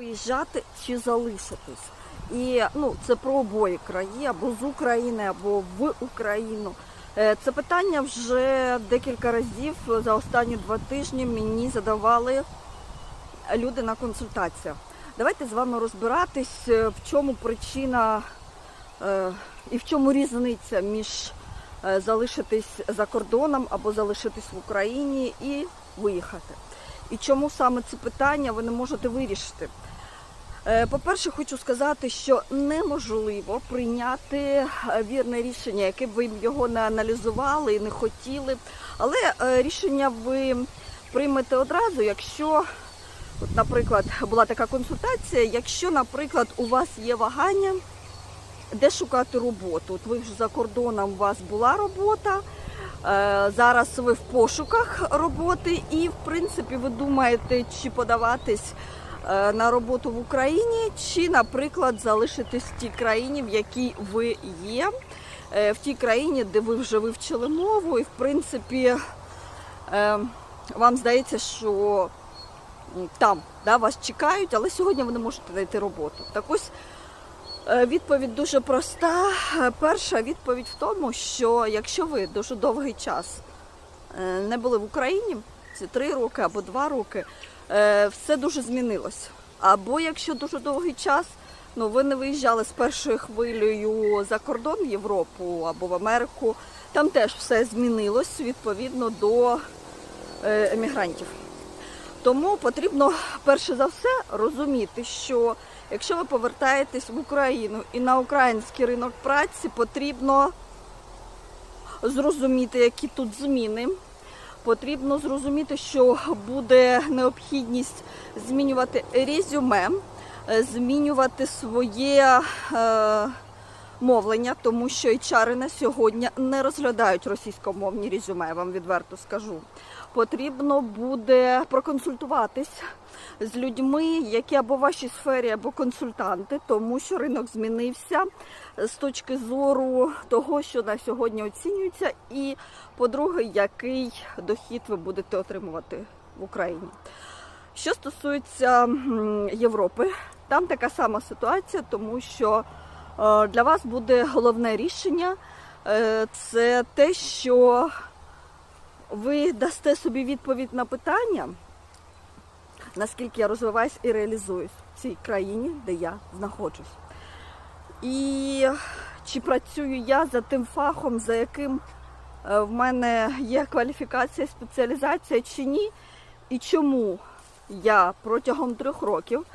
Виїжджати чи залишитись. І ну, це про обоє краї, або з України, або в Україну. Е, Це питання вже декілька разів за останні два тижні мені задавали люди на консультаціях. Давайте з вами розбиратись, е, в чому причина е, і в чому різниця між залишитись за кордоном або залишитись в Україні і виїхати. І чому саме це питання ви не можете вирішити? Е, По-перше, хочу сказати, що неможливо прийняти е, вірне рішення, яке б ви його не аналізували і не хотіли. Але е, рішення ви приймете одразу, якщо, от, наприклад, була така консультація, якщо, наприклад, у вас є вагання, де шукати роботу. От ви вже за кордоном у вас була робота. Зараз ви в пошуках роботи, і в принципі ви думаєте, чи подаватись на роботу в Україні, чи, наприклад, залишитись в тій країні, в якій ви є, е, в тій країні, де ви вже вивчили мову, і в принципі е, вам здається, що там да, вас чекають, але сьогодні ви не можете знайти роботу. Так ось Е, Відповідь дуже проста. Е, Перша відповідь в тому, що якщо ви дуже довгий час е, не були в Україні, це три роки або два роки, е, все дуже змінилось. Або якщо дуже довгий час, ну ви не виїжджали з першою хвилею за кордон в Європу або в Америку, там теж все змінилось відповідно до е, емігрантів. Тому потрібно перше за все розуміти, що якщо ви повертаєтесь в Україну і на український ринок праці, потрібно зрозуміти, які тут зміни. Потрібно зрозуміти, що буде необхідність змінювати резюме, е, змінювати своє е, мовлення, тому що HR на сьогодні не розглядають російськомовні резюме, я вам відверто скажу. Потрібно буде проконсультуватись з людьми, які або в вашій сфері, або консультанти, тому що ринок змінився з точки зору того, що на сьогодні оцінюється, і по-друге, який дохід ви будете отримувати в Україні. Що стосується Європи, там така сама ситуація, тому що для вас буде головне рішення е, це те, що ви дасте собі відповідь на питання, наскільки я розвиваюсь і реалізуюсь в цій країні, де я знаходжусь. І чи працюю я за тим фахом, за яким е, в мене є кваліфікація, спеціалізація чи ні, і чому я протягом трьох років